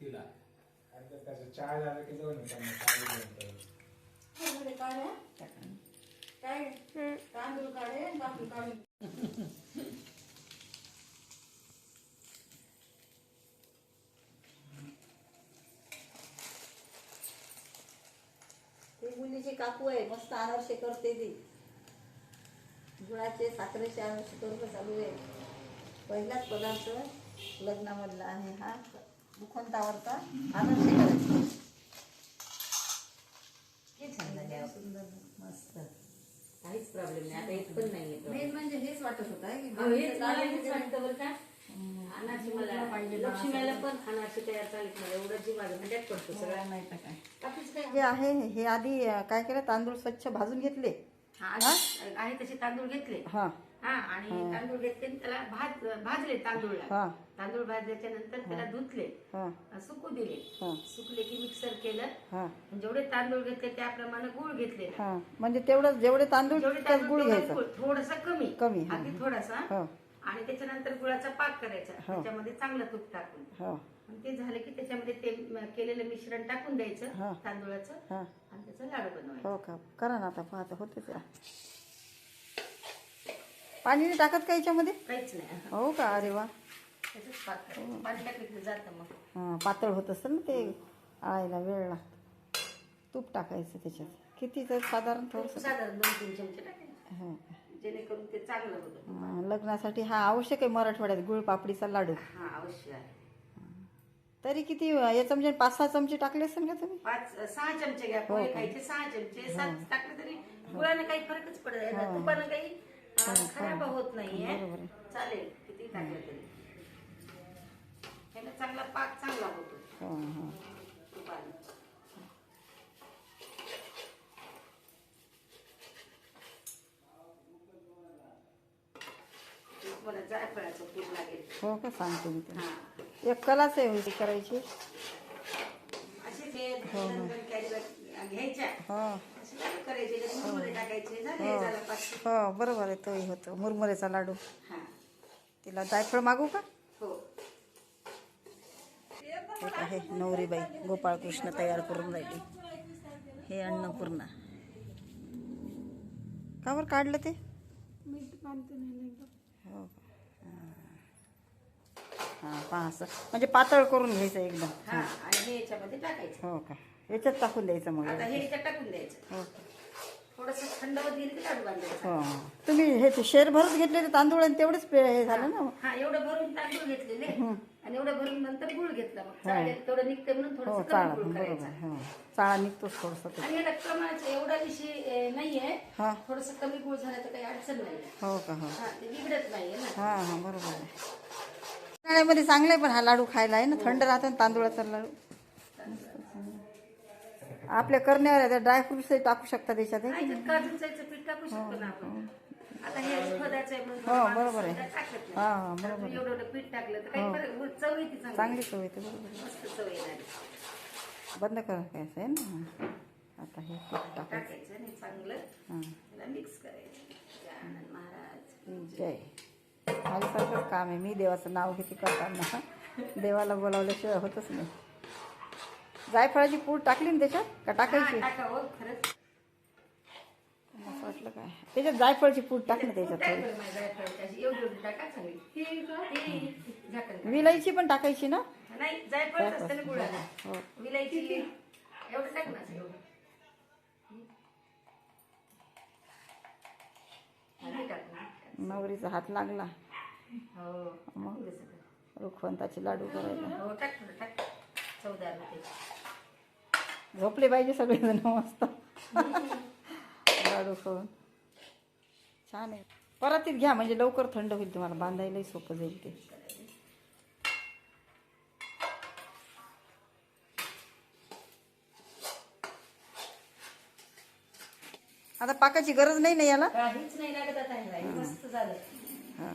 तिला अर्धा तास चहा झालं की जाऊन. काय? तांदूळ काढे बाकी काढून. ते मुलीची काकू आहे मस्त अनारसे करते ती. गुळाचे साखरेचे अनारसे करून चालू आहे. पहिलाच पदार्थ लग्नामधला आहे हा. मुखवंतावरचा अनारसे करायचे. हे. सुंदर मस्त. काहीच प्रॉब्लेम नाही आता येत पण नाही मेन म्हणजे हेच वाटत होतं अनाची मला लक्ष्मीला पण अनाची तयार चालत मला एवढं माझं म्हणजे पडतो सगळा. नाही तर काय. बाकीच काय? हे आहे हे आधी काय केलं? तांदूळ स्वच्छ भाजून घेतले. हा, आहे तसे तांदूळ घेतले. हा. हा आणि तांदूळ घेतले आणि त्याला भाज भाजले तांदूळला. हा. तांदूळ भाजल्याच्या नंतर त्याला धुतले. हा. सुकू दिले. हा. सुकले की मिक्सर केलं. हा. जेवढे तांदूळ घेतले त्याप्रमाणे गुळ घेतले. हा. म्हणजे तेवढं जेवढे तांदूळ तांदूळ गुळ घ्यायचा. गुळ. थोडंसं कमी. कमी. अगदी थोडासा. हो. आणि त्याच्यानंतर गुळाचा पाक करायचा. हो. त्याच्यामध्ये चांगलं तूप टाकून. हो. आणि ते झालं की त्याच्यामध्ये ते म- केलेलं मिश्रण टाकून हा. द्यायचं तांदूळाचं हा. आणि त्याचा लाडू बनवायचा. हो का? करा ना आता पाहता होते त्या पाणी नाही टाकत का याच्यामध्ये? काहीच नाही. हो का? अरे वा. त्याचंच पाक करायचं. पाणी टाकलं की जातं मग. हा, पातळ होत असेल ना ते. आळायला वेळ लागतो. तूप टाकायचं त्याच्यात. किती तर साधारण थोडंसं. साधारण दोन तीन चमचे टाकायचे. हा. जेणेकरून ते चांगलं होतं. हा, लग्नासाठी हा आवश्यक आहे मराठवाड्यात गुळ पापडीचा लाडू. हा अवश्य आहे. तरी किती याचं म्हणजे पाच सहा चमचे टाकले असेल का तुम्ही? पाच सहा चमचे घ्या. हो पोहे खायचे सहा चमचे सात टाकले तरी गुळानं काही फरकच पडत नाही. तुपानं काही अं, खराब होत नाहीये. हो, आहे. चालेल किती टाकलं तरी ह्याला चांगला पाक चांगला होतो हा हा तुपानं मला जायफळाचं पूर लागेल हो का? सांगते मी हा. तुला एक कलाच आहे ही करायची. हो हो. झाला पाच. हो बरोबर आहे तोही होतो. मुरमुरेचा लाडू. हा. तिला जायफळ मागू का? हो. एक आहे नवरीबाई गोपाळकृष्ण तयार करून राहिली. हे अन्नपूर्णा. का बरं काढलं ते? हो का? हां पहा असं. म्हणजे पातळ करून घ्यायचं एकदम. हा आणि हे याच्यामध्ये टाकायचं. हो का? याच्यात टाकून द्यायचं मग. आता हे याच्यात टाकून द्यायचं. हो. थोडस थंड होत गेली की लाडू बांधायचा हो. तुम्ही हे ते शेर भरत घेतलेले तांदूळ आणि तेवढेच पे- हे झालं ना हा एवढं भरून तांदूळ घेतलेले आणि एवढं भरून नंतर गुळ घेतला मग. चालेल तेवढं निघते म्हणून हो थोडस चाळा. कमी गुळ बरोबर. करायचा. हो. चाळा निघतोच थोडंसं ते. आणि याला प्रमाणाचं एवढा विषय अं, नाहीये. हा. थोडस कमी गुळ झाला तर काही अडचण नाही हो का हो. हा ते बिघडत नाहीये ना. हा हा बरोबर आहे. उन्हाळ्यामध्ये चांगलं आहे पण हा लाडू खायला आहे ना थंड राहतो ना तांदूळाचा लाडू. आपल्या करण्यावर आहे ड्रायफ्रुट्स टाकू शकता त्याच्यात हे हा, हे हो, बरोबर आहे. हा हा बरोबर येते चांगली. चव येते बरोबर बंद करायचं आहे ना? आता हे टाकायचं. चांगलं हां. मिक्स करायचं. जय. माझ्यासारखंच काम आहे. मी देवाचं नाव घेते करताना. देवाला बोलावल्याशिवाय होतच नाही. जायफळाची पूड टाकली ना त्याच्यात? का टाकायची? हा, असं वाटलं काय? त्याच्यात जायफळची पूड टाक ना त्याच्यात हे. विलायची पण टाकायची ना? नाही जायफळच असतं ना गुळाला. हो. नवरीचा हात लागला. हो मग? दे सगळं. रुखवंताचे लाडू करायला. हो झोपले पाहिजे सगळेजण मस्त. लाडू खाऊन. छान आहे. परातीत घ्या म्हणजे लवकर थंड होईल तुम्हाला. बांधायलाही सोपं जाईल ते. आता पाकाची गरज नाही ना याला? काहीच नाही लागत आता हे मस्त झालं. हां.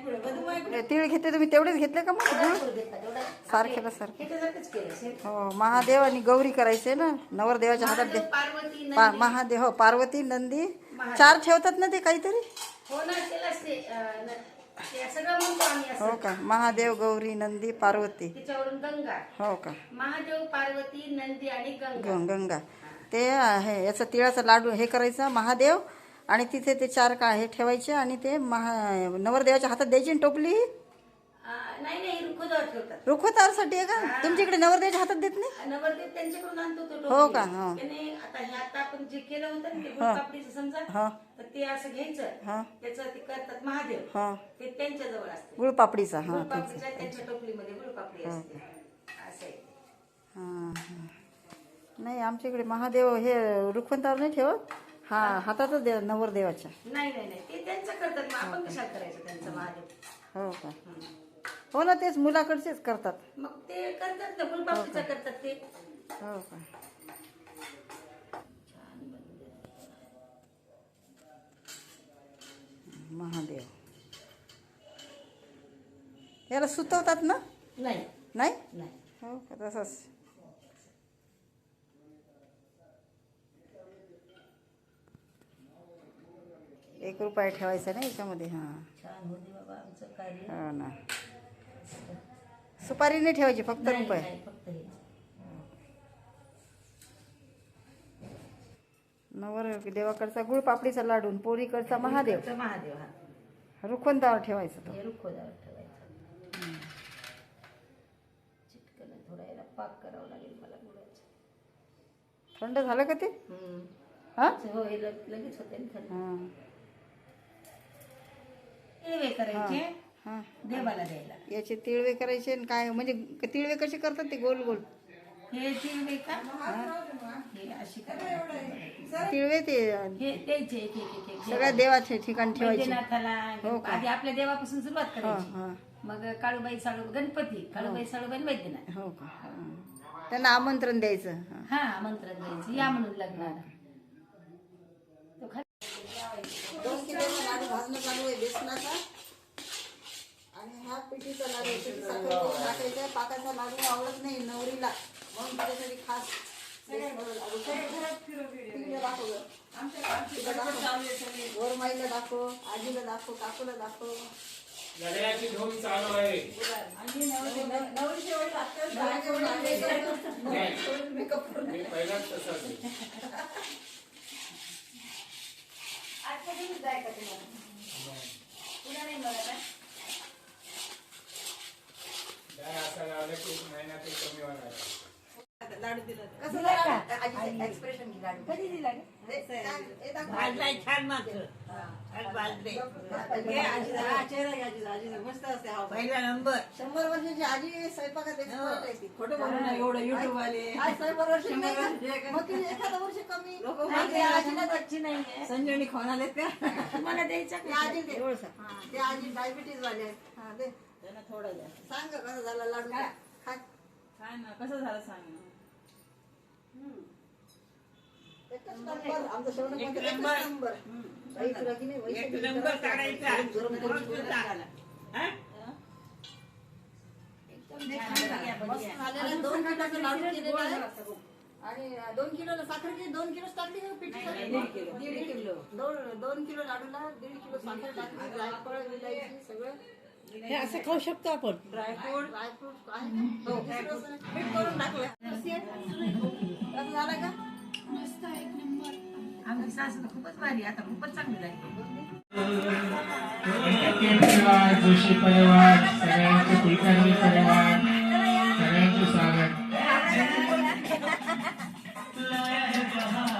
तीळ घेते तुम्ही तेवढेच घेतले का मग? गुळ? सारखे केलं असेल. हो महादेव आणि गौरी करायचे ना नवरदेवाच्या हातात दे पार्वती पा. महादेव हो पार्वती नंदी. चार ठेवतात ना ते काहीतरी? हो ना न- हो का? महादेव गौरी नंदी पार्वती. हो का? महादेव पार्वती नंदी आणि गंगा. ते आहे याचं तिळाचा लाडू हे करायचं महादेव आणि तिथे ते चार का हे ठेवायचे आणि ते महा नवरदेवाच्या हातात द्यायची टोपली? नाही नाही रुखवतारसाठी आहे का? तुमच्या इकडे नवरदेवाच्या हातात देत नाही? नवरदेव त्यांच्याकडून आणतो तो हो. का? हो. त्याने आता हे आता आपण जे केलं होतं ना ते गुळपापडीचं समजा हो. तर ते असं घ्यायचं. हा. त्याचं ते करतात महादेव. हो. ते त्यांच्या जवळ असते. गुळपापडीचा हा तेच गुळपापडीच्या त्यांच्या टोपलीमध्ये गुळपापडी असते. असं आहे. हां हां. नाही आमच्या इकडे महादेव हे रुखवंतावर नाही ठेवत. हा हातातच दे नवरदेवाच्या नाही नाही नाही. ते त्यांचं करतात. मग आपण कशाला करायचं त्यांचं महादेव हो का? हो ना तेच मुलाकडचेच करतात. मग ते करतात ना गुळपापडीचं करतात ते. हो का? महादेव. याला सुतवतात ना? नाही. नाही? नाही. हो का? तसंच. एक रुपया ठेवायचा ना याच्यामध्ये हां. छान होते बाबा आमचं कार्य. हो ना. सुपारी नाही ठेवायची फक्त रुपये नवर देवाकडचा गुळपापडीचा लाडू आणि पोरीकडचा महादेव. महादेव हा. रुखवंतावर ठेवायचा तो. रुखोदावर ठेवायचं. चिटकन थोडा याला पाक करावं लागेल मला गुळाचं. थंड झालं का ते. हा? हो हे लग- लगेच होते ना थंड. हां हिरवे करायचे हां देवाला द्यायला. याचे तिळवे करायचे आणि काय म्हणजे तिळवे कसे करतात ते? गोल गोल. हे तिळवे का? हे. अशी करायची. तिळवे ते हे द्यायचे एक एक एक एक. सगळ्या देवाचे ठिकाण ठेवायचे. हो का? आधी आपल्या देवापासून सुरुवात हा करायची. हा. मग काळूबाई साळू गणपती काळूबाई साळूबाई आणि वैद्यनाथ. हो का? हां. त्यांना आमंत्रण द्यायचं. हां. हा आमंत्रण द्यायचं. या म्हणून लग्नाला तो खा- दोन किलो लाडू भाजणं चालू आहे बेसनाचा आणि हा पिठीचा लाडू आहे. पिठी साखर करून टाकायचा आहे. पाकाचा लाडू आवडत नाही नवरीला म्हणून त्याच्यासाठी खास बेसनाचा लाडू. तिला दाखव गं. तिला दाखव. वरमाईला दाखव आजीला दाखव काकूला दाखव गड्याची धूम चालू आहे makeup करून मी पहिलाच तसाच आहे. आजच्या दिवस जाय का तुम्हाला पुन्हा नाही बघा का? काय असं लावलं की एक महिना ते कमी होणार कसं झालं? आजीचं expression घे लाडू. कधी दिला ग? हे काय- हे दाखव. भाजलाय छान मात्र भाजले हे आजीला- हा, चेहरा आहे आजीचा. आजीचा मस्त असते हा. पहिला नंबर शंभर वर्षाची आजी स्वयंपाकात expert आहे ती. खोटं बोलू एवढं युट्यूब आले आज शंभर वर्ष नाही का? मग एखादं वर्ष कमी आजीला नाहीये. संजयनी खाऊन आलेत का तुम्हाला द्यायचा ते आजी दे. हा, ते आजी डायबिटीज वाले आहेत. हा, दे. त्यांना थोडं द्या सांग कसं झालं लाडू खा. खा. काय ना कसं झालं सांग एकच नंबर. आमचं एक नंबर. नंबर. नाही एक नंबर काढायचा. झाला. हा? दोन किलोचं लाडू केलेलं आहे. आणि दोन किलो साखर किती दोन किलो टाकली का पिठी दीड किलो दोन दोन किलो लाडूला दीड किलो साखर टाकली जायफळ विलायची सगळं हे असं खाऊ शकतो आपण. ड्रायफ्रूट ड्रायफ्रूट आहे हो मीठ करून टाकलं. झालं का? आमची सासू खूपच भारी आता खूपच चांगली परिवार जोशी परिवार सगळ्यांचे कुलकर्णी परिवार सगळ्यांचे स्वागत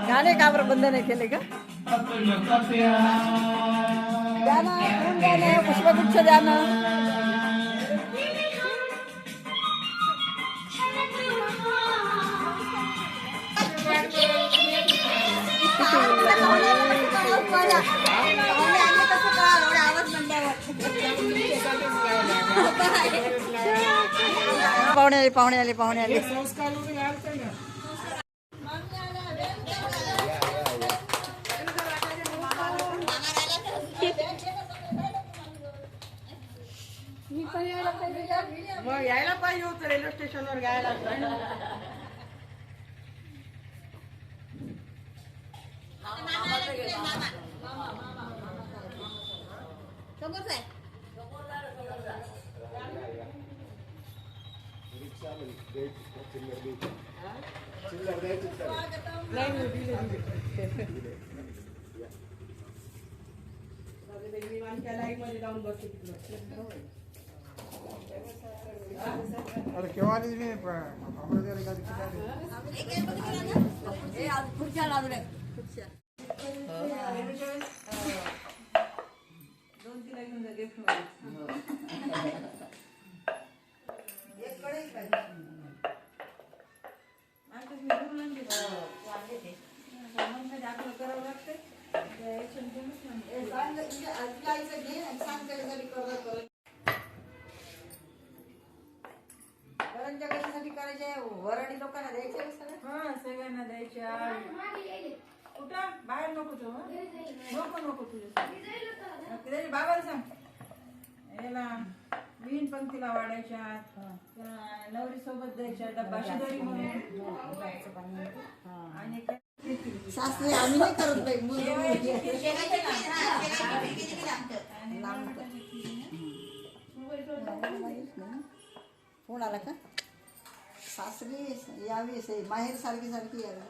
गाणे का बरं बंद नाही केले का? जाणं घेऊन जाणं पुष्पगुच्छ जाणं. पाहुणे आले पाहुणे आले पाहुणे आले. संस्कार वगैरे आलते ना मग यायला पाहिजे होतं रेल्वे स्टेशनवर घ्यायला अरे केव्हा आली मी अमृतसर एखादी ठिकाणी दोन तिला घेऊन जा gift मध्ये. आता मी घरून आणली बा. सामानमध्ये आपलं करावं लागतंय. त्या याच्यानं जमत नाही. हे सांग, तुझ्या आजीला आईचं घे आणि सांग त्याच्यासाठी कर्ज कर. करंज्या कशासाठी करायच्या वराडी लोकांना का सगळ्या? हा सगळ्यांना द्यायच्या कुठं बाहेर नको तू हं? नको नको तुझ्या त्याच्या बाबाला सांग याला विहीन पंक्तीला वाढायच्या नवरी सोबत द्यायच्या डब्बा शेजारी म्हणून आणि काय सासरे आम्ही नाही करत बाई मुलं फोन आला का सासरी यावी से माहेर सारखी सारखी यावी.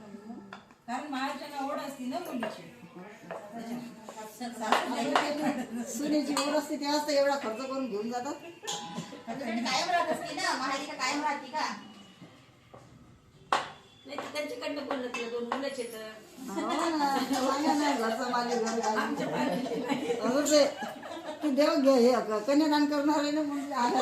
कारण मायाच्या ओढ असती ना मुलीची सुनेची ओढ असते तेव्हाच तर एवढा खर्च करून घेऊन जातात कायम राहत असते ना माहेरी का कायम राहते का त्यांच्याकडनं बोललं तुला दोन मुलंच येतं हो ना, सांगा ना, घरचं मालिक घर. असं ते तू देव घे हे कन्यादान करणार आहे ना म्हणून आला.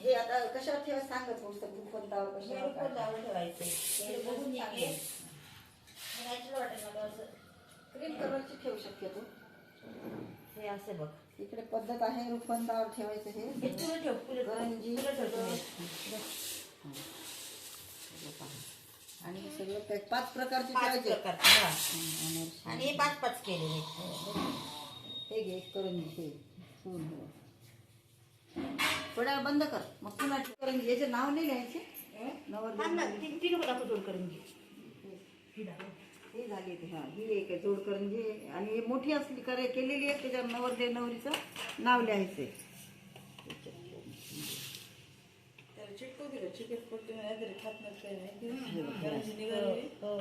हे आता कशावर ठेवा सांगत कशावर काय. कोणत्यावर ठेवायचं हे बघून घे नॅचरल वाटेल मला असं क्रीम कलरची ठेवू शक्यतो हे असे बघ इकडे पद्धत आहे रुपंतावर ठेवायचं हे तुला ठेव. आणि हे सगळं पाच प्रकारचे ठेवायचे हा. आणि हे पाच पाच आहेत. हे घे सोन हे. थोड्या वेळ बंद कर. मग पुन्हा. करंजी याचे नाव नाही लिहायचे. नवर करून हे झाली. ती. हा ही एक आहे. जोड करंजी आणि ही मोठी असली करे केलेली आहे त्याच्यावर नवरदेव नवरीचं नाव लिहायचंय. त्याला चिटकू दिलं. चिकट पडते नाहीतरी खात नाही काही नाही. निघाली. हो.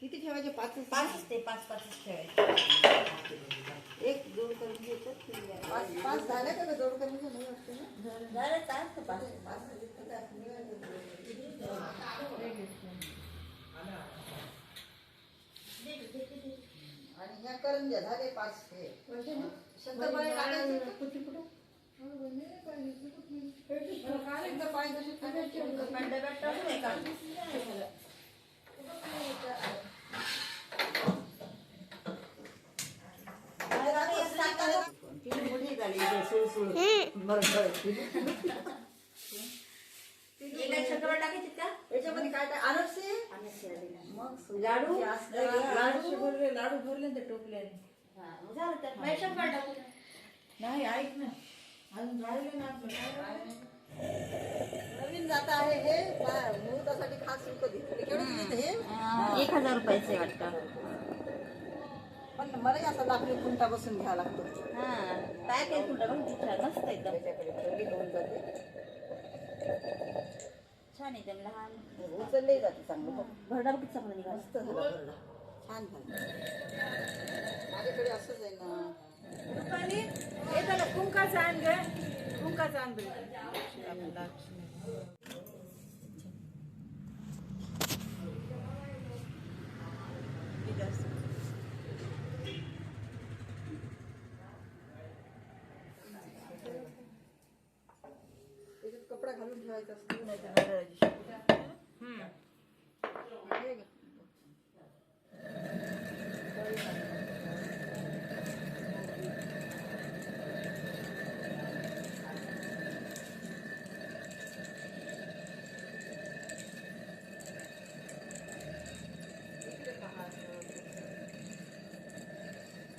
किती ठेवायचे? पाच पाच ते पाच पाचच ठेवायचे. एक जोड करंजी याच्यात पाच पाच झाल्या का आणि ह्या करंज्या झाले पाच हे शंकरपाळे टाकायचे का? शंकरपाळे कसे टाकायचे? डब्यात टाकू नये का किती मोठी झाली सुळसुळ. हे टाकायचे का? याच्यामध्ये काय काय? अनरसे? मग लाडू? लाडू. भरले लाडू भरले ना त्या टोपल्याने हा, झालं तर. टाकू नाही ऐक ना. अजून राहिले? नवीन जात आहे हे. पा- मुहूर्तासाठी खास शुल्क घेतले केवढं घेतलं हे. एक हजार रुपयाचे वाटतं. पण मलाही असा दाखले कुंटा बसून घ्यावा लागतो. हा काय काय कुठं बघ छान मस्त एकदम. त्याच्याकडे ठेवली होऊन जाते. छान एकदम लहान. उचलले जाते चांगलं. भरडा बघ किती चांगला निघाला. मस्त झाला भरला छान झालं. माझ्याकडे असंच आहे ना. रुपाली हे त्याला कुंकाचं आण ग कुंकाचं आण बरं. त्याच्यात कपडा घालून ठेवायचा असतो नाही तर नारळाची शेंग. हे घे.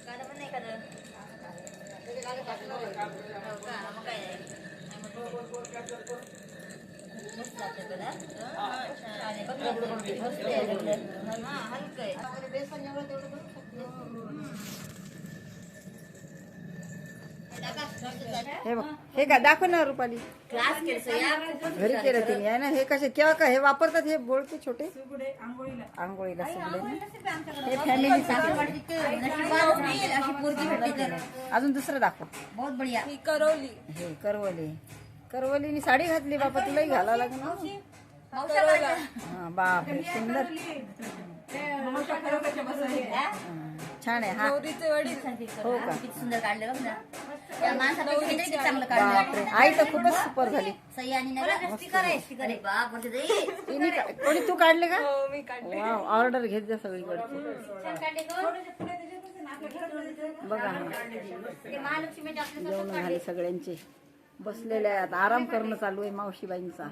त्यामध्ये बेसन एवढं तेवढं करू शकतो. हे बघ हे का दाखव ना रुपाली. क्लास केलं या घरी केलं तिने आहे ना? हे कसे केव्हा का हे वापरतात हे बोळके छोटे? सुगडे आंघोळीला. सगळे हे फॅमिली अजून दुसरं दाखव. बहुत बढिया. हे करवली. करवलीनी साडी घातली बापा तुलाही ना? हा बापरे सुंदर. हा, छान आहे हा. हो का? किती सुंदर काढले बघ ना. त्या माणसापेक्षा किती चांगलं काढलं. आई तर खूपच सुपर झाली. सही आणि नवरा. स्टिकर आहे स्टिकर आहे बाप बोलते ते. तिने का- कोणी तू काढले का? वाव ऑर्डर घेत जा सगळीकडची. बघा हा. ते जेवण झाले सगळ्यांचे. बसलेले आहेत. आराम करणं चालू आहे मावशीबाईंचा.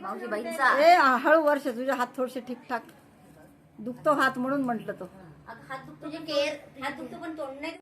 मावशी बाईंचा ए हळू वर्ष तुझे हात थोडेसे ठीकठाक. दुखतो हात म्हणून म्हटलं तो. हात दुखतो जे केअर हात दुखतो पण तोंड नाही